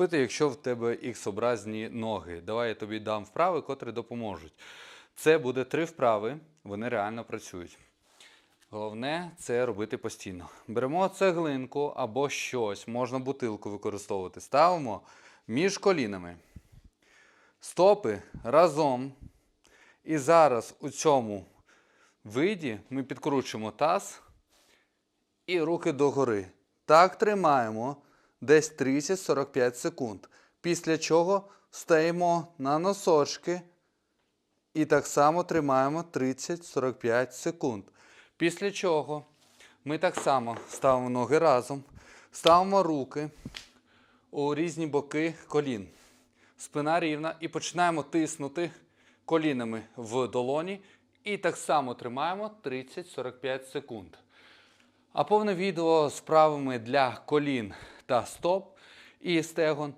робити, якщо в тебе ікс-образні ноги. Давай я тобі дам вправи, котрі допоможуть. Це буде три вправи, вони реально працюють. Головне це робити постійно. Беремо цеглинку або щось, можна бутилку використовувати. Ставимо між колінами. Стопи разом. І зараз у цьому виді ми підкручуємо таз і руки догори. Так тримаємо десь 30-45 секунд. Після чого стаємо на носочки і так само тримаємо 30-45 секунд. Після чого ми так само ставимо ноги разом, ставимо руки у різні боки колін. Спина рівна і починаємо тиснути колінами в долоні і так само тримаємо 30-45 секунд. А повне відео з правами для колін та стоп. І стегон